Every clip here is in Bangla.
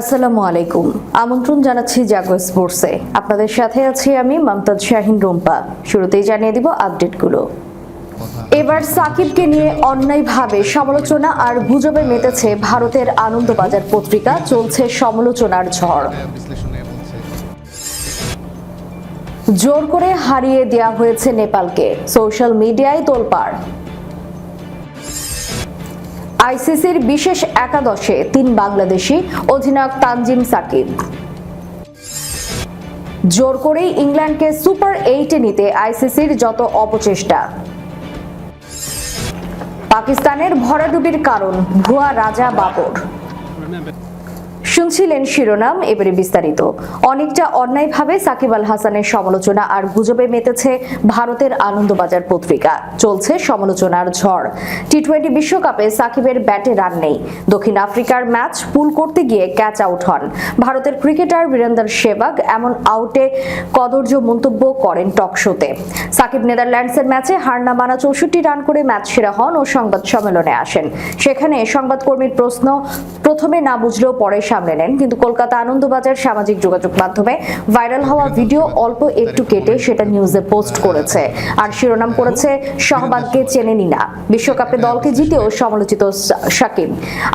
আসসালামু আলাইকুম। আমন্ত্রণ জানাচ্ছি জাগো স্পোর্টসে। আপনাদের সাথে আছি আমি মমতাজ শাহিন রুম্পা। শুরুতেই জানিয়ে দিব আপডেটগুলো। এবার সাকিবকে নিয়ে অন্যায়ভাবে সমালোচনা আর গুজবে মেতেছে ভারতের আনন্দবাজার পত্রিকা। চলছে সমালোচনার ঝড়। জোর করে হারিয়ে দেয়া হয়েছে নেপালকে। সোশ্যাল মিডিয়ায় তোলপাড়। আইসিসির বিশেষ একাদশে তিন বাংলাদেশি অধিনায়ক তানজিম সাকিব। জোর করেই ইংল্যান্ডকে সুপার এইটে নিতে আইসিসির যত অপচেষ্টা। পাকিস্তানের ভরাডুবির কারণ ভুয়া রাজা বাবর। শুনছিলেন শিরোনাম, এবারে বিস্তারিত। অনেকটা অন্যায়ভাবে সাকিব আল হাসানের সমালোচনা আর গুজবে মেতেছে ভারতের আনন্দবাজার পত্রিকা। চলছে সমালোচনার ঝড়। টি টোয়েন্টি বিশ্বকাপে সাকিবের ব্যাটে রান নেই। দক্ষিণ আফ্রিকার ম্যাচ পুল করতে গিয়ে ক্যাচ আউট হন। ভারতের ক্রিকেটার বীরেন্দর সেবাগ এমন আউটে কদর্য মন্তব্য করেন টক শোতে। সাকিব নেদারল্যান্ডসের ম্যাচে হার না মানা চৌষট্টি রান করে ম্যাচ সেরা হন ও সংবাদ সম্মেলনে আসেন। সেখানে সংবাদকর্মীর প্রশ্ন প্রথমে না বুঝলেও পরে সামনে নেন। কিন্তু কলকাতা আনন্দবাজার সামাজিক যোগাযোগ মাধ্যমে ভাইরাল হওয়া ভিডিও অল্প একটু কেটে সেটা নিউজে পোস্ট করেছে। আর শিরোনাম করেছে সহবাগকে চেনেনি না বিশ্বকাপে দলকে জিতেও সমালোচিত সাকিব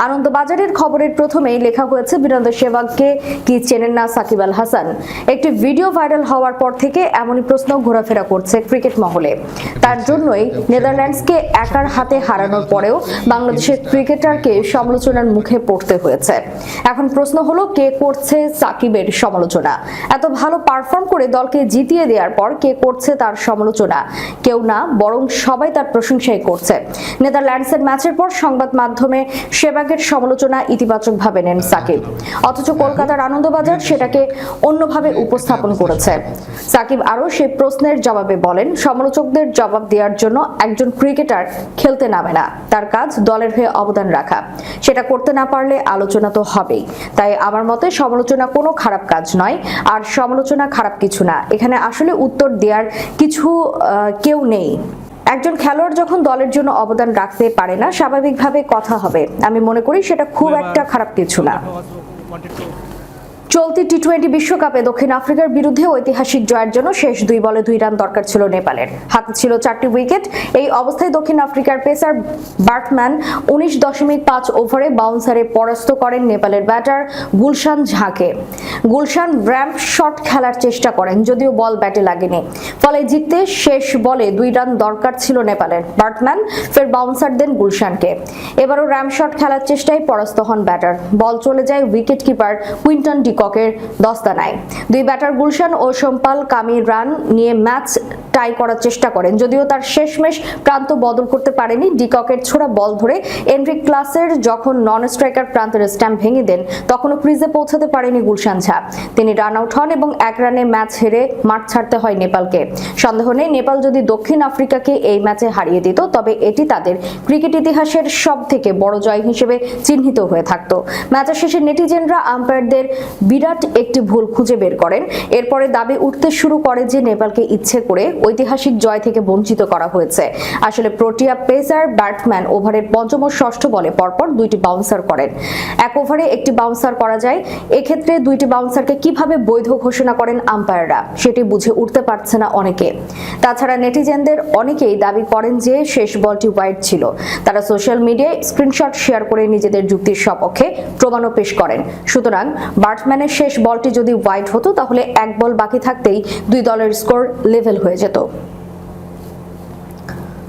আনন্দবাজারের খবরের প্রথমেই লেখা হয়েছে বীরেন্দ্র সেবাগকে কি চেনেন না সাকিব আল হাসান? একটি ভিডিও ভাইরাল হওয়ার পর থেকে এমনই প্রশ্ন ঘোরাফেরা করছে ক্রিকেট মহলে। তার জন্যই নেদারল্যান্ডসকে একার হাতে হারানোর পরেও বাংলাদেশের ক্রিকেটারকে সমালোচনার মুখে পড়তে হয়েছে। এখন প্রশ্ন হলো, কে করছে সাকিবের সমালোচনা? এত ভালো পারফর্ম করে দলকে জিতিয়ে দেওয়ার পর কে করছে তার সমালোচনা? কেউ না, বরং সবাই তার প্রশংসাই করছে। নেদারল্যান্ডসের ম্যাচের পর সংবাদ মাধ্যমে সেবাগের সমালোচনা ইতিবাচকভাবে নেন সাকিব। অথচ কলকাতার আনন্দবাজার সেটাকে অন্যভাবে উপস্থাপন করেছে। সাকিব আরও সেই প্রশ্নের জবাবে বলেন, সমালোচকদের জবাব দেওয়ার জন্য একজন ক্রিকেটার খেলতে নামে না। তার কাজ দলের হয়ে অবদান রাখা। সেটা করতে না পারলে আলোচনা তো হবেই। তাই আমার মতে সমালোচনা কোনো খারাপ কাজ নয় আর সমালোচনা খারাপ কিছু না। এখানে আসলে উত্তর দেওয়ার কিছু কেউ নেই। একজন খেলোয়াড় যখন দলের জন্য অবদান রাখতে পারে না স্বাভাবিকভাবে কথা হবে। আমি মনে করি সেটা খুব একটা খারাপ কিছু না। চলতি টি টোয়েন্টি বিশ্বকাপে দক্ষিণ আফ্রিকার বিরুদ্ধে ঐতিহাসিক জয়ের জন্য শেষ দুই বলে দুই রান দরকার ছিল নেপালের। হাতে ছিল চারটি উইকেট। এই অবস্থায় দক্ষিণ আফ্রিকার পেসার বার্টম্যান উনিশ দশমিক পাঁচ ওভারে বাউন্সারে পরাস্ত করেন নেপালের ব্যাটার গুলশান ঝাঁকে। গুলশান র্যাম্প শট খেলার চেষ্টা করেন, যদিও বল ব্যাটে লাগেনি। ফলে জিততে শেষ বলে দুই রান দরকার ছিল নেপালের। বার্টম্যান ফের বাউন্সার দেন গুলশানকে। এবারও র্যাম্প শট খেলার চেষ্টায় পরাস্ত হন ব্যাটার। বল চলে যায় উইকেট কিপার কুইন্টন ডিককের দস্তানায়। দুই ব্যাটার গুলশান ও সোমপাল কামি রান নিয়ে ম্যাচ টাই করার চেষ্টা করেন। যদিও তার শেষমেশ প্রান্ত বদল করতে পারেনি। ডিককের ছোড়া বল ধরে এনরিক ক্লাসের যখন নন স্ট্রাইকার প্রান্তের স্ট্যাম্প ভেঙে দেন, তখনও ক্রিজে পৌঁছাতে পারেনি গুলশান ঝা তিনি রান আউট হন এবং এক রানে ম্যাচ হেরে মাঠ ছাড়তে হয় নেপালকে। সন্দেহ নেই, নেপাল যদি দক্ষিণ আফ্রিকাকে এই ম্যাচে হারিয়ে দিত, তবে এটি তাদের ক্রিকেট ইতিহাসের সব থেকে বড় জয় হিসেবে চিহ্নিত হয়ে থাকতো। ম্যাচের শেষে নেটিজেনরা আম্পায়ারদের বিরাট একটি ভুল খুঁজে বের করেন। এরপরে দাবি উঠতে শুরু করে যে, নেপালকে ইচ্ছে করে ঐতিহাসিক জয় থেকে বঞ্চিত করা হয়েছে। আসলে প্রোটিয়া পেসার ব্যাটম্যান ওভারের পঞ্চম ও ষষ্ঠ বলে পরপর দুইটি বাউন্সার করেন। এক ওভারে একটি বাউন্সার করা যায়। এক্ষেত্রে দুইটি বাউন্সারকে কীভাবে বৈধ ঘোষণা করেন আম্পায়াররা, সেটি বুঝে উঠতে পারছে না অনেকে। তাছাড়া নেটিজেনদের অনেকেই দাবি করেন যে শেষ বলটি ওয়াইড ছিল। তারা সোশ্যাল মিডিয়ায় স্ক্রিনশট শেয়ার করে নিজেদের যুক্তির সপক্ষে প্রমাণও পেশ করেন। সুতরাং বার্টম্যানের শেষ বলটি যদি ওয়াইড হতো, তাহলে এক বল বাকি থাকতেই দুই দলের স্কোর লেভেল হয়ে যেত। と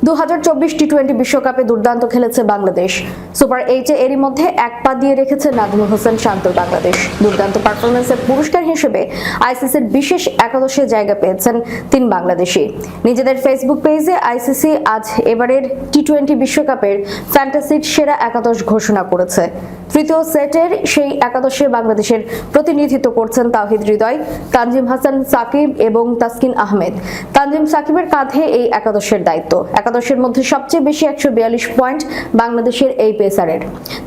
দু হাজার চব্বিশ টি টোয়েন্টি বিশ্বকাপে দুর্দান্ত খেলেছে বাংলাদেশ। সুপার এইটে এরই মধ্যে এক পা দিয়ে রেখেছে নাজমুল হোসেন বাংলাদেশ। দুর্দান্ত পারফরমেন্সের পুরস্কার হিসেবে আইসিসির বিশেষ একাদশে জায়গা পেয়েছেন তিন বাংলাদেশি। নিজেদের ফেসবুক পেজে আইসিসি আজ এবারের টি টোয়েন্টি বিশ্বকাপের ফ্যান্টাসির সেরা একাদশ ঘোষণা করেছে। তৃতীয় সেটের সেই একাদশে বাংলাদেশের প্রতিনিধিত্ব করছেন তাহিদ হৃদয়, তানজিম হাসান সাকিব এবং তাসকিন আহমেদ। তানজিম সাকিবের কাঁধে এই একাদশের দায়িত্ব। একাদশের মধ্যে সবচেয়ে বেশি একশো বিয়াল্লিশ পয়েন্ট বাংলাদেশের এই পেসারের।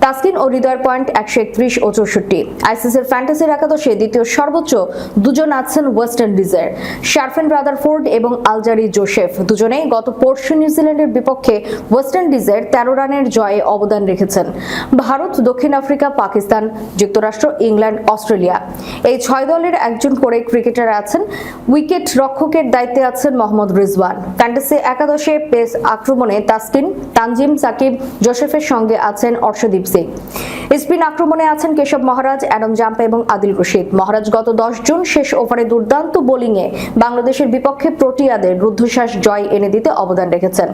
তাসকিন ও হৃদয়ের পয়েন্ট একশো একত্রিশ ও চৌষট্টি। আইসিসির ফ্যান্টাসির একাদশে দ্বিতীয় সর্বোচ্চ দুজন আছেন ওয়েস্ট ইন্ডিজের। শারফেন রাদারফোর্ড এবং আলজারি জোসেফ দুজনেই গত পরশু নিউজিল্যান্ডের বিপক্ষে ওয়েস্ট ইন্ডিজের তেরো রানের জয়ে অবদান রেখেছেন। ভারত, দক্ষিণ আফ্রিকা, পাকিস্তান, যুক্তরাষ্ট্র, ইংল্যান্ড, অস্ট্রেলিয়া। এই ছয় দলের একজন করে ক্রিকেটার আছেন। উইকেট রক্ষকের দায়িত্বে আছেন মোহাম্মদ রিজওয়ান। ফ্যান্টাসি একাদশে পেস আক্রমণে তাসকিন, তানজিম সাকিব, জোসেফের সঙ্গে আছেন অর্শদীপ সিং স্পিন আক্রমণে আছেন কেশব মহারাজ অ্যাডম জাম্পা এবং আদিল রশিদ। মহারাজ গত দশ জুন শেষ ওভারে দুর্দান্ত বোলিংয়ে বাংলাদেশের বিপক্ষে প্রোটিয়াদের রুদ্ধশ্বাস জয় এনে দিতে অবদান রেখেছেন।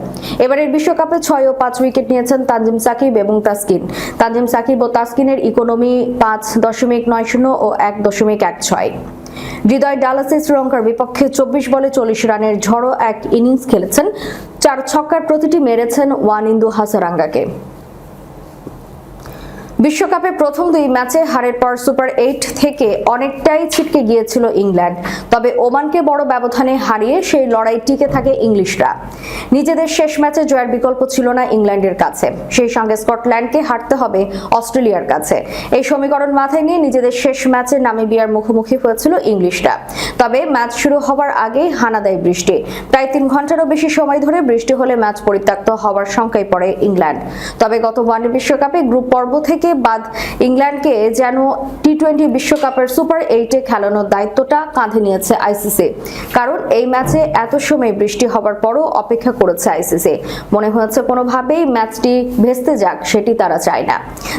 এবারের বিশ্বকাপে ছয় ও পাঁচ উইকেট নিয়েছেন তানজিম সাকিব এবং তাসকিন। তানজিম সাকিব ও তাসকিনের ইকোনমি পাঁচ দশমিক নয় শূন্য ও এক দশমিক এক ছয়। হৃদয় ডালাসে শ্রীলঙ্কার বিপক্ষে চব্বিশ বলে চল্লিশ রানের ঝড়ো এক ইনিংস খেলেছেন। চার ছক্কার প্রতিটি মেরেছেন ওয়ানিন্দু হাসারাঙ্গাকে। বিশ্বকাপে প্রথম দুই ম্যাচে হারের পর সুপার এইট থেকে অনেকটাই ছিটকে গিয়েছিল ইংল্যান্ড। তবে ওমানকে বড় ব্যবধানে হারিয়ে সেই লড়াই টিকে থাকে ইংলিশরা। নিজেদের শেষ ম্যাচে জয়ের বিকল্প ছিল না ইংল্যান্ডের কাছে। সেই সঙ্গে স্কটল্যান্ডকে হারতে হবে অস্ট্রেলিয়ার কাছে। এই সমীকরণ মাথায় নিয়ে নিজেদের শেষ ম্যাচে নামিবিয়ার মুখোমুখি হয়েছিল ইংলিশরা। তবে ম্যাচ শুরু হওয়ার আগেই হানা দেয় বৃষ্টি। প্রায় তিন ঘন্টারও বেশি সময় ধরে বৃষ্টি হলে ম্যাচ পরিত্যক্ত হওয়ার শঙ্কায় পড়ে ইংল্যান্ড। তবে গত ওয়ানডে বিশ্বকাপে গ্রুপ পর্ব থেকে বাদ ইংল্যান্ডকে যেন টি টোয়েন্টি বিশ্বকাপের সুপার এইটে খেলানোর দায়িত্বটা কাঁধে নিয়েছে আইসিসি। কারণ এই ম্যাচে এত সময় বৃষ্টি হবার পরও অপেক্ষা করেছে আইসিসি। মনে হয়েছে কোনোভাবেই ম্যাচটি ভেস্তে যাক, সেটি তারা চায় না।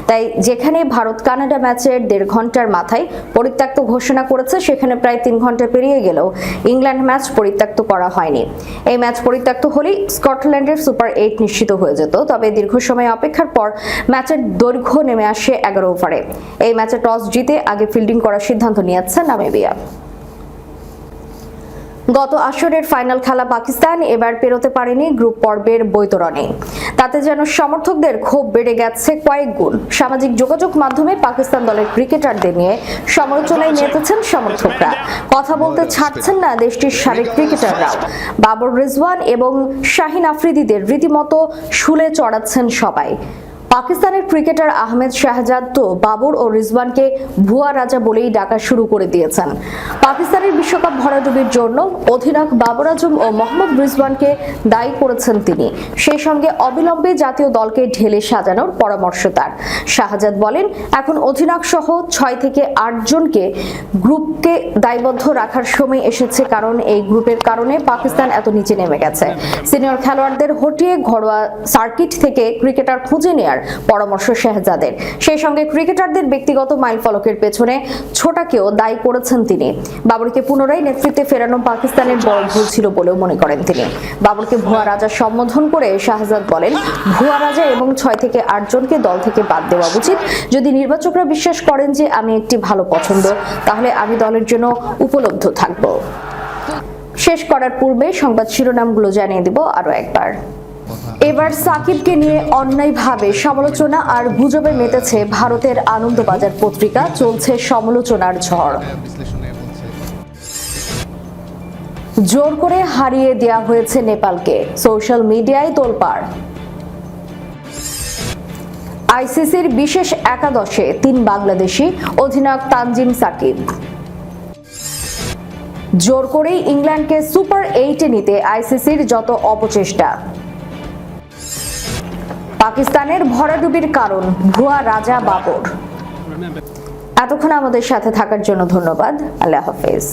তাই যেখানে ভারত কানাডা ম্যাচের দেড় ঘণ্টার মাথায় পরিত্যক্ত ঘোষণা করেছে, সেখানে প্রায় তিন ঘণ্টা পেরিয়ে গেলেও ইংল্যান্ড ম্যাচ পরিত্যক্ত করা হয়নি। এই ম্যাচ পরিত্যক্ত হলেই স্কটল্যান্ডের সুপার এইট নিশ্চিত হয়ে যেত। তবে দীর্ঘ সময় অপেক্ষার পর ম্যাচের দৈর্ঘ্য নেমে আসে এগারো ওভারে। এই ম্যাচে টস জিতে আগে ফিল্ডিং করার সিদ্ধান্ত নিয়েছে নামিবিয়া। গত আসরের ফাইনাল খেলা পাকিস্তান এবার পেরোতে পারেনি গ্রুপ পর্বের বৈতরণে। তাতে যেন সমর্থকদের ক্ষোভ বেড়ে গেছে কয়েক গুণ। সামাজিক যোগাযোগ মাধ্যমে পাকিস্তান দলের ক্রিকেটারদের নিয়ে সমালোচনায় মেতেছেন সমর্থকরা। কথা বলতে ছাড়ছেন না দেশটির সাবেক ক্রিকেটাররাও। বাবর রিজওয়ান এবং শাহিন আফ্রিদিদের রীতিমতো শুলে চড়াচ্ছেন সবাই। পাকিস্তানের ক্রিকেটার আহমেদ শাহজাদ তো বাবর ও রিজওয়ানকে ভুয়া রাজা বলেই ডাকা শুরু করে দিয়েছেন। পাকিস্তানের বিশ্বকাপ ভরাডুবির জন্য অধিনায়ক বাবর আজম ও মোহাম্মদ রিজওয়ানকে দায়ী করেছেন তিনি। সেই সঙ্গে অবিলম্বে জাতীয় দলকে ঢেলে সাজানোর পরামর্শ তার। শাহজাদ বলেন, এখন অধিনায়ক সহ ছয় থেকে আট জনকে গ্রুপকে দায়বদ্ধ রাখার সময় এসেছে কারণ এই গ্রুপের কারণে পাকিস্তান এত নিচে নেমে গেছে। সিনিয়র খেলোয়াড়দের হটিয়ে ঘরোয়া সার্কিট থেকে ক্রিকেটার খুঁজে নেয়ার পরামর্শ শেহজাদের। সেই সঙ্গে ক্রিকেটারদের ব্যক্তিগত মাইলফলকের পেছনে ছোটাকেও দায়ী করেছেন তিনি। বাবরকে পুনরায় নেতৃত্বে ফেরানো পাকিস্তানের বড় ভুল ছিল বলেও মনে করেন তিনি। বাবরকে ভুয়া রাজা সম্বোধন করে শাহজাদ বলেন, ভুয়া রাজা এবং ছয় থেকে আটজনকে দল থেকে বাদ দেওয়া উচিত। যদি নির্বাচকরা বিশ্বাস করেন যে আমি একটি ভালো পছন্দ, তাহলে আমি দলের জন্য উপলব্ধ থাকব। শেষ করার পূর্বে সংবাদ শিরোনামগুলো জানিয়ে দিব আরও একবার। এবার সাকিবকে নিয়ে অন্যায়ভাবে সমালোচনা আর গুজবে মেতেছে ভারতের আনন্দবাজার পত্রিকা চলছে সমালোচনার ঝড়। জোর করে হারিয়ে দেয়া হয়েছে নেপালকে সোশ্যাল মিডিয়ায় তোলপাড়। আইসিসির বিশেষ একাদশে তিন বাংলাদেশি অধিনায়ক তানজিম সাকিব। জোর করেই ইংল্যান্ডকে সুপার এইটে নিতে আইসিসির যত অপচেষ্টা। পাকিস্তানের ভরাডুবির কারণ ভুয়া রাজা বাবর। এতক্ষণ আমাদের সাথে থাকার জন্য ধন্যবাদ। আল্লাহ হাফেজ।